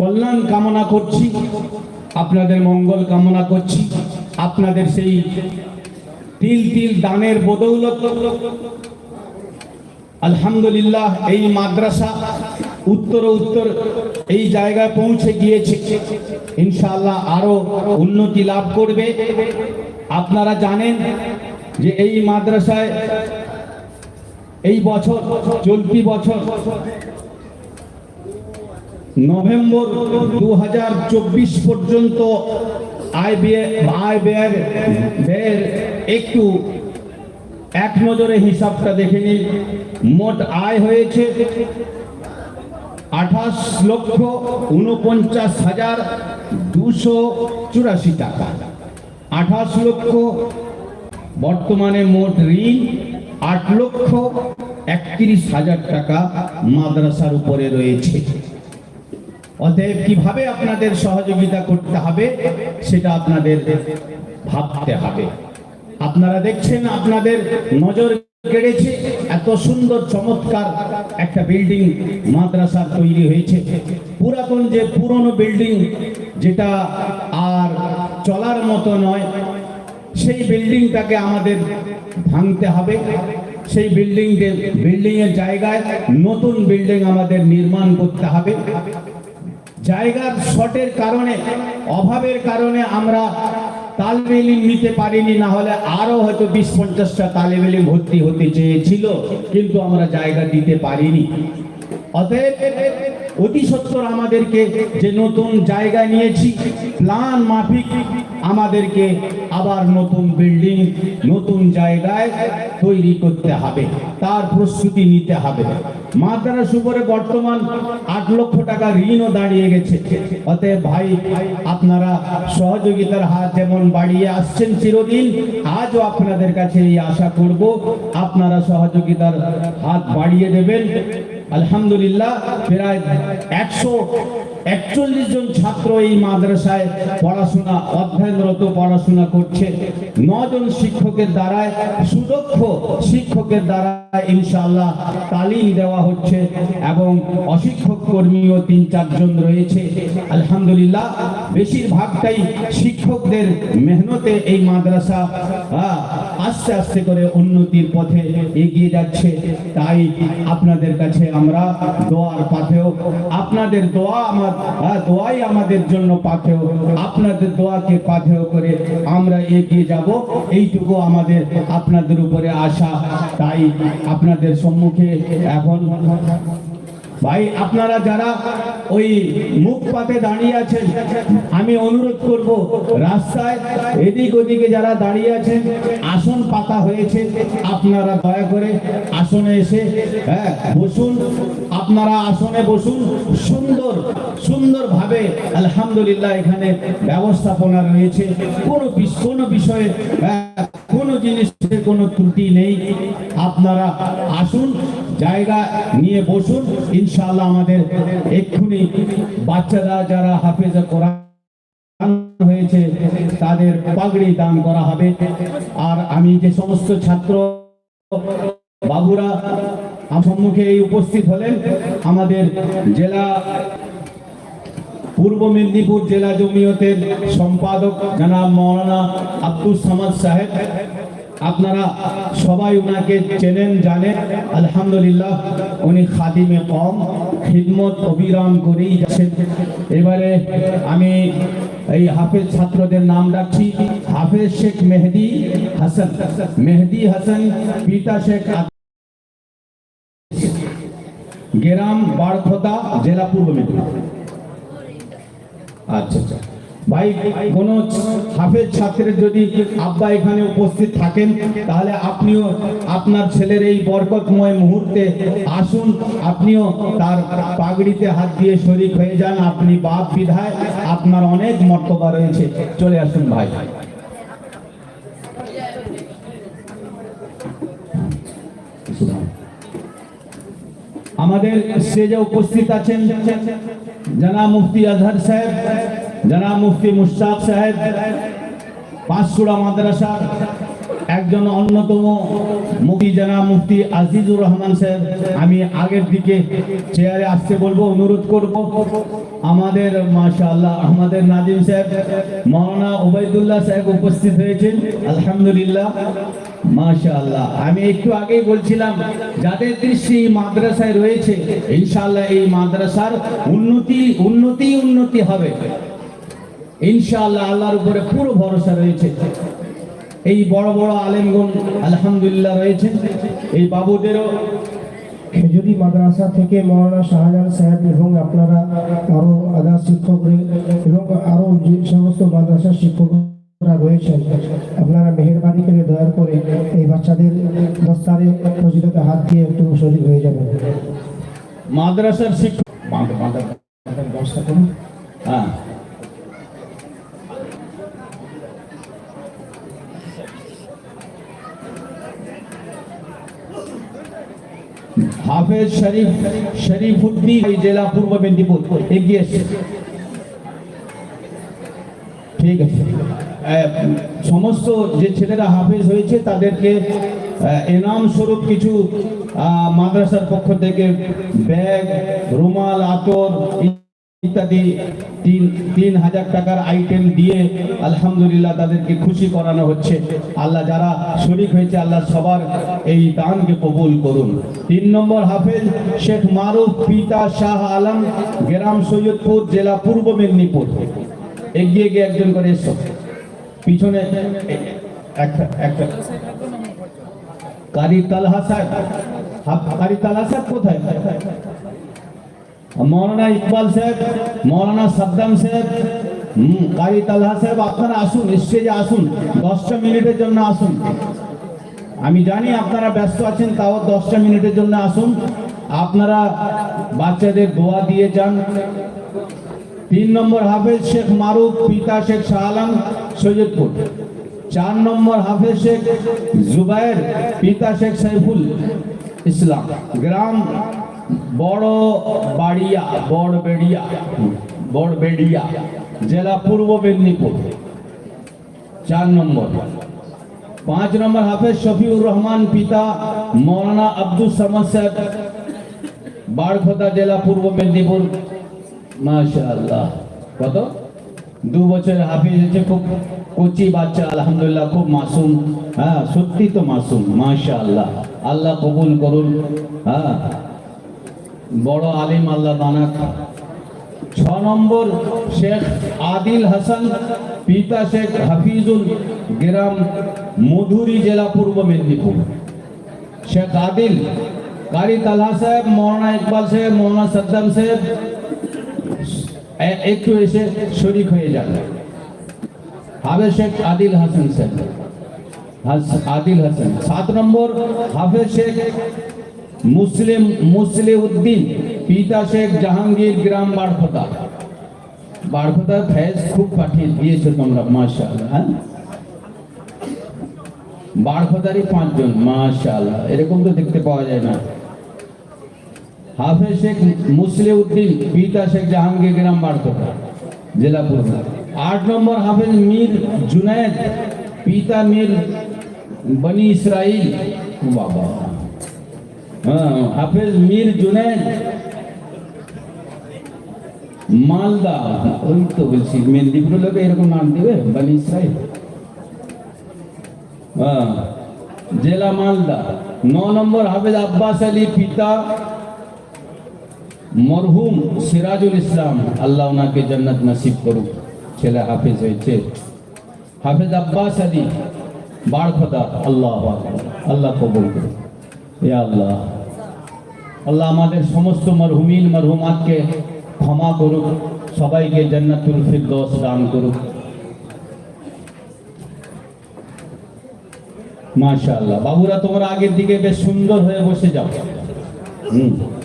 কল্যাণ কামনা করছি, আপনাদের মঙ্গল কামনা করছি, আপনাদের সেই তিল তিল দানের বদৌলত। আলহামদুলিল্লাহ, এই মাদ্রাসা উত্তর উত্তর এই জায়গায় পৌঁছে গিয়েছে। ইনশাআল্লাহ আরও উন্নতি লাভ করবে। আপনারা জানেন যে এই মাদ্রাসায় এই বছর, চলতি বছর নভেম্বর দু হাজার চব্বিশ পর্যন্ত আয় ব্যয় ব্যয়ের একটু এক নজরে হিসাবটা দেখে নিন। মোট আয় হয়েছে আঠাশ লক্ষ উনপঞ্চাশ হাজার দুশো চুরাশি টাকা। আঠাশ লক্ষ বর্তমানে মোট ঋণ আট লক্ষ একত্রিশ হাজার টাকা মাদ্রাসার উপরে রয়েছে। অতএব কীভাবে আপনাদের সহযোগিতা করতে হবে, সেটা আপনাদের ভাবতে হবে। আপনারা দেখছেন, আপনাদের নজর কেড়েছে, এত সুন্দর, চমৎকার একটা বিল্ডিং মাদ্রাসার তৈরি হয়েছে। পুরাতন যে পুরনো বিল্ডিং, যেটা আর চলার মতো নয়, সেই বিল্ডিংটাকে আমাদের ভাঙতে হবে। সেই বিল্ডিং বিল্ডিংয়ের জায়গায় নতুন বিল্ডিং আমাদের নির্মাণ করতে হবে। জায়গার শটের কারণে, অভাবের কারণে আমরা তালবেলিম নিতে পারিনি না হলে আরও হয়তো বিশ পঞ্চাশটা তালেবেলিম ভর্তি হতে চেয়েছিল, কিন্তু আমরা জায়গা দিতে পারিনি। অতএব আমাদেরকে যে নতুন জায়গা নিয়েছি, প্ল্যান মাফিক আমাদেরকে আবার নতুন বিল্ডিং, নতুন জায়গায় তৈরি করতে হবে, তার প্রস্তুতি নিতে হবে। মাদ্রাস উপরে বর্তমান আট লক্ষ টাকা ঋণও দাঁড়িয়ে গেছে। অতএব ভাই, আপনারা সহযোগিতার হাত যেমন বাড়িয়ে আসছেন চিরদিন, আজও আপনাদের কাছে এই আশা করব, আপনারা সহযোগিতার হাত বাড়িয়ে দেবেন। আলহামদুলিল্লাহ প্রায় একশো একচল্লিশ জন ছাত্র এই মাদ্রাসায় পড়াশোনা, অধ্যয়নরত পড়াশোনা করছে। নজন শিক্ষকের দ্বারায়, সুদক্ষ শিক্ষকের দ্বারা ইনশাআল্লাহ তালিম দেওয়া হচ্ছে এবং অশিক্ষক কর্মীও তিন চারজন রয়েছে। আলহামদুলিল্লাহ, বেশিরভাগটাই শিক্ষকদের মেহনতে এই মাদ্রাসা আস্তে আস্তে করে উন্নতির পথে এগিয়ে যাচ্ছে। তাই আপনাদের কাছে আমরা দোয়ার পাথেও আপনাদের দোয়া আমার দোয়াই আমাদের জন্য পাথেও আপনাদের দোয়াকে পাথেও করে আমরা এগিয়ে যাব। এইটুকু আমাদের আপনাদের উপরে আশা। তাই আপনাদের সম্মুখে এখন ভাই, আপনারা যারা ওই মুখ পাতে দাঁড়িয়ে আছেন, আমি অনুরোধ করব, রাস্তায় এদিক ওদিকে যারা দাঁড়িয়ে আছেন, আসন পাতা হয়েছে, আপনারা দয়া করে আসনে এসে হ্যাঁ বসুন। আপনারা আসনে বসুন। সুন্দর সুন্দরভাবে আলহামদুলিল্লাহ এখানে ব্যবস্থাপনা রয়েছে। কোনো কোনো বিষয়ে হ্যাঁ, কোনো জিনিসের কোনো ত্রুটি নেই। আপনারা আসুন জায়গা নিয়ে বসুন। ইনশাআল্লাহ আমাদের এক্ষুনি বাচ্চারা যারা হাফেজা করা হয়েছে তাদের পাগড়ি দান করা হবে। আর আমি যে সমস্ত ছাত্র বাবুরা সম্মুখে এই উপস্থিত হলেন আমাদের জেলা পূর্ব মেদিনীপুর জেলা জমিয়তের সম্পাদক জনাব মৌলানা আব্দুল সামাদ সাহেব। আপনারা সবাই উনাকে চেনেন, জানেন। আলহামদুলিল্লাহ, উনি খাদিমে কম, খিদমত অবিরাম করেই যাচ্ছেন। এবারে আমি এই হাফেজ ছাত্রদের নাম রাখছি হাফেজ শেখ মেহেদি হাসান। মেহেদি হাসান, পিতা শেখ গ্রাম বাড়খোদা জেলা পূর্ব মেদিনীপুর। আচ্ছা আচ্ছা। ভাই, কোন হাফেজ ছাত্রের যদি আব্বা এখানে উপস্থিত থাকেন, তাহলে আপনিও আপনার ছেলের এই বরকতময় মুহূর্তে আসুন। আপনিও তার পাগড়িতে হাত দিয়ে শরিক হয়ে যান। আপনি বাপ বিধায় আপনার অনেক মর্তবা রয়েছে। চলে আসুন ভাই। আমাদের স্টেজে উপস্থিত আছেন জানা মুফতি আজহার সাহেব, জানা মুফতি মুশতাক সাহেব, পাঁচশুড়া মাদ্রাসা, একজন অন্যতম মুফতি জানা মুফতি আজিজুর রহমান সাহেব। আমি আগের দিকে চেয়ারে আসতে বলব, অনুরোধ করব। আমাদের, মাশাআল্লাহ আমাদের নাজিম সাহেব মৌলানা ওবায়দুল্লাহ সাহেব উপস্থিত হয়েছেন। আলহামদুলিল্লাহ। মাশাআল্লাহ। আমি একটু আগেই বলছিলাম, যাদের দৃষ্টি মাদ্রাসায় রয়েছে, ইনশাআল্লাহ এই মাদ্রাসার উন্নতি উন্নতি উন্নতি হবে। ইনশাআল্লাহ আল্লাহর উপরে পুরো ভরসা রয়েছে। এই বড় বড় আলেমগণ আলহামদুলিল্লাহ রয়েছেন এই বাবুদেরও খেজুরি মাদ্রাসা থেকে মৌলানা শাহজাহান সাহেব এবং আপনারা আরও আধা শিক্ষক এবং আরও যে সমস্ত মাদ্রাসার শিক্ষকরা রয়েছেন আপনারা মেহরবানি করে দয়া করে এই বাচ্চাদের দস্তারে ফজিলতে হাত দিয়ে একটু শরীর হয়ে যাবেন। মাদ্রাসার শিক্ষক ব্যবস্থা করুন। হ্যাঁ। হাফেজ শরীফ শরীফুদ্দিন এই জেলা পূর্ব মেদিনীপুর এগিয়ে ঠিক আছে। সমস্ত যে ছেলেরা হাফেজ হয়েছে, তাদেরকে এনাম স্বরূপ কিছু মাদ্রাসার পক্ষ থেকে ব্যাগ, রুমাল, আতর ইত্যাদি তিন তিন হাজার টাকার আইটেম দিয়ে আলহামদুলিল্লাহ তাদেরকে খুশি করানো হচ্ছে। আল্লাহ যারা শরিক হয়েছে, আল্লাহ সবার এই দানকে কবুল করুন। তিন নম্বর হাফেজ শেখ মারুফ পিতা শাহ আলম, গ্রাম সৈয়দপুর, জেলা পূর্ব মেদিনীপুর। এগিয়ে গিয়ে একজন করে এসো। পিছনে কোথায়? মৌলানা ইকবাল সাহেব, মৌলানা সাদ্দাম সাহেব কারি তালহা সাহেব, আপনারা আসুন, স্টেজে আসুন, দশটা মিনিটের জন্য আসুন। আমি জানি আপনারা ব্যস্ত আছেন, তাও দশটা মিনিটের জন্য আসুন। আপনারা বাচ্চাদের দোয়া দিয়ে যান। তিন নম্বর হাফেজ শেখ মারুফ, পিতা শেখ শাহ আলম সৈয়দপুর। চার নম্বর হাফেজ শেখ জুবায়ের, পিতা শেখ সাইফুল ইসলাম। গ্রাম বড় বাড়িয়া বড় বেড়িয়া বড় বেড়িয়া জেলা পূর্ব মেদিনীপুর। চার নম্বর। পাঁচ নম্বর হাফেজ শফিউর রহমান, পিতা মৌলানা আব্দুল সামাদ সাহেব বাড়খোদা জেলা পূর্ব মেদিনীপুর। মাশাআল্লাহ। কত? দু বছর হাফিজ হয়েছে খুব কচি বাচ্চা, আলহামদুলিল্লাহ, খুব মাসুম। হ্যাঁ সত্যি তো মাসুম, মাশাআল্লাহ। আল্লাহ কবুল করুন হ্যাঁ। বড় আলিম আল্লাহ বানাক। ছ নম্বর শেখ আদিল হাসান, পিতা শেখ হাফিজুল গ্রাম, মধুরি জেলা পূর্ব মেদিনীপুর। শেখ আদিল কারি তালহা সাহেব, মৌলানা ইকবাল সাহেব, মৌলানা সাদ্দাম সাহেব একটু এসে শরিক হয়ে যান। হাফেজ শেখ আদিল হাসান সাহেব আদিল হাসান। সাত নম্বর, হাফেজ শেখ মুসলিম মুসলে উদ্দিন পিতা শেখ জাহাঙ্গীর গ্রাম বাড়খোতা বাড়খোতা ফেজ খুব পাঠিয়ে দিয়েছ তোমরা, মাশাআল্লাহ হ্যাঁ? বাড়খোতারই পাঁচজন, মাশাআল্লাহ, এরকম তো দেখতে পাওয়া যায় না। হাফেজ শেখ মুসলে উদ্দিন পিতা শেখ জাহাঙ্গীর গ্রাম বাড়খোতা জেলা পূর্ব আট নম্বর হাফেজ মীর জুনায়েদ, পিতা মীর বনি ইসরাইল, বাবা। হ্যাঁ হাফেজ মীর জুনেদ মালদা। ওই তো বলছি মেদিনীপুর লোকে এরকম নাম দিবে? বানি ইসরাইল। হ্যাঁ জেলা মালদা। ন নম্বর হাফেজ আব্বাস আলী, পিতা মরহুম সিরাজুল ইসলাম, আল্লাহ ওনাকে জান্নাত নসিব করুক। ছেলে হাফেজ হয়েছে। হাফেজ আব্বাস আলী বাড়খদা আল্লাহ। আল্লাহ কবুল করুক। ইয়া আল্লাহ। আল্লাহ আমাদের সমস্ত মরহুমিন, মরহুমাতকে ক্ষমা করুক। সবাইকে জান্নাতুল ফিরদৌস দান করুক। মাশাআল্লাহ। বাবুরা, তোমরা আগের দিকে বেশ সুন্দর হয়ে বসে যাও। হুম।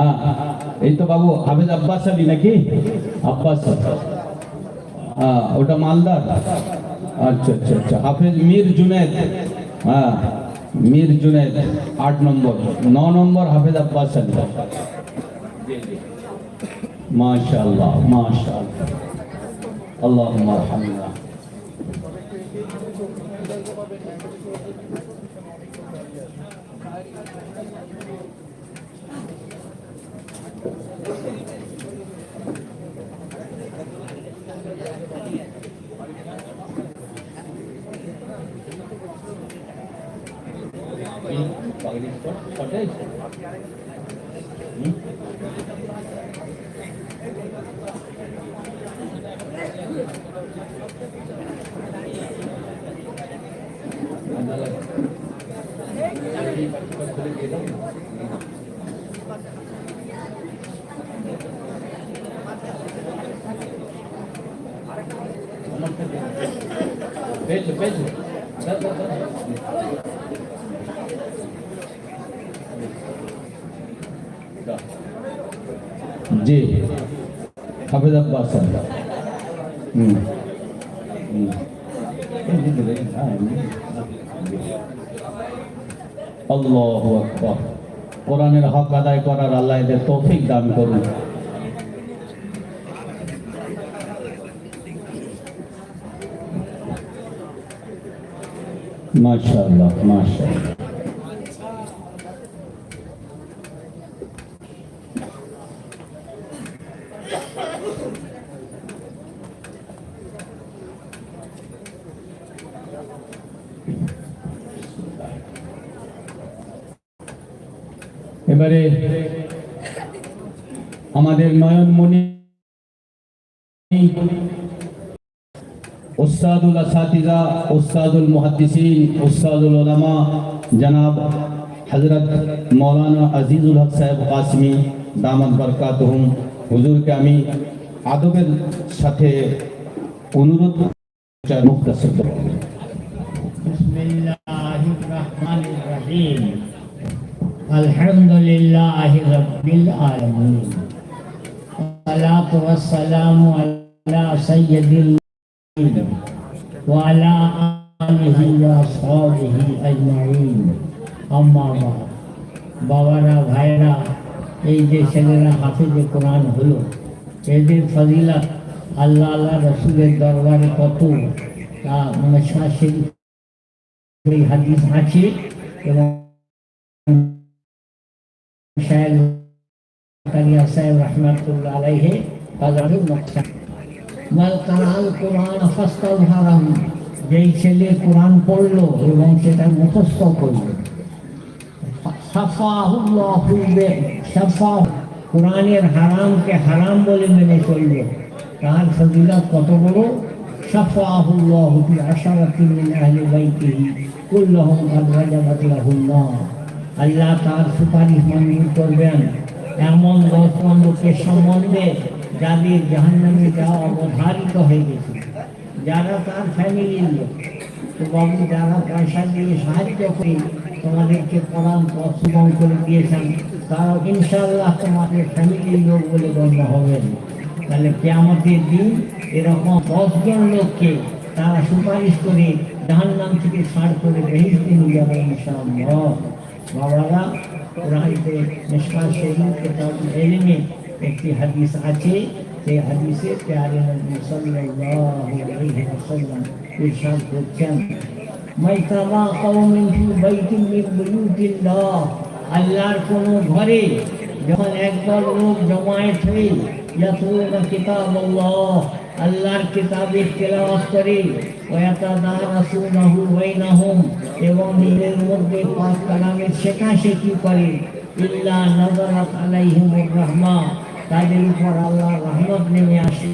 হ্যাঁ এই তো বাবু, হাফেজ আব্বাস আলী নাকি? আব্বাস। হ্যাঁ ওটা মালদার। আচ্ছা আচ্ছা আচ্ছা। হাফেজ মীর জুনেদ। হ্যাঁ মীর জুনেদ, আট নম্বর। ন নম্বর হাফেজ আব্বাস আলী। মাশাআল্লাহ Beijo, beijo. Dá, dá, dá. জি। হাফেজ আব্বাস হুম। কোরআনের হক আদায় করার আল্লাহ তৌফিক দান করুন। মাশাআল্লাহ মাশাআল্লাহ। এবারে আমাদের নয়নমণি উস্তাদুল আসাতিজা উস্তাদুল মুহাদ্দিসিন উস্তাদুল উলামা জনাব হযরত মাওলানা আজিজুল হক সাহেব কাসমি দামাত বরকাতুহুম হুজুরকে আমি আদবের সাথে অনুরোধ মুক্তাসর بسم الله الرحمن الرحيم الحمد لله رب العالمين والصلاة والسلام على سيد المرسلين وعلى آله وأصحابه أجمعين أما بعد বাবারা ভাইরা এই যে ছেলেরা হাফিজে কোরআন হলো এদের ফজিলাত আল্লাহ আল্লাহ রসুলের দরবারে কত তা মশা শরীফ এই হাদিস আছে এবং শায়েখ জাকারিয়া সাহেব রহমাতুল্লাহ আলাইহি তাদের ফাস্তাজহারাহু যেই ছেলে কোরআন পড়ল এবং সেটা মুখস্থ করল। কোরআনের হারামকে হারাম বলে মেনে চলবে তার ফজিলত কত বড় আল্লাহ তার সুপারিশ মঞ্জুর করবেন। এমন দশ লোকের সম্বন্ধে যাদের জাহান্নামে যাওয়া অবধারিত হয়ে গেছে, যারা তার ফ্যামিলির লোক তো বাবু যারা পয়সা দিয়ে সাহায্য করে তোমাদেরকে কোরআন পথসুগম করে দিয়েছেন তারা ইনশাল্লাহ তোমাদের ফ্যামিলির লোক বলে গণ্য হবেন তাহলে কেয়ামতের দিন এরকম দশজন লোককে তারা সুপারিশ করে জাহান্নাম থেকে ছাড় করে বেহিস্তি নিয়ে যাবে ইনশাআল্লাহ। বাবারা কোরআনতে নিষ্কাশ এলিমে একটি হাদিস আছে সেই হাদিসে প্যারে নবী সাল্লাল্লাহু আলাইহি ওয়াসাল্লাম ইরশাদ করছেন মাইতামা কওমিন ফি বাইতিন মিন বুয়ুতিল্লাহ আল্লাহর কোন ঘরে যখন একদল লোক জমায়েত হয়ে ইয়াতুনা কিতাব আল্লাহ আল্লাহর কিতাবের তেলাওয়াত করে ওয়াতাদারাসুনাহু বাইনাহুম এবং নিজের মধ্যে পাক কালামের শেখাশেখি করে ইল্লা নাজারাত আলাইহিমুর রাহমা তাদের উপর আল্লাহ রহমত নেমে আসে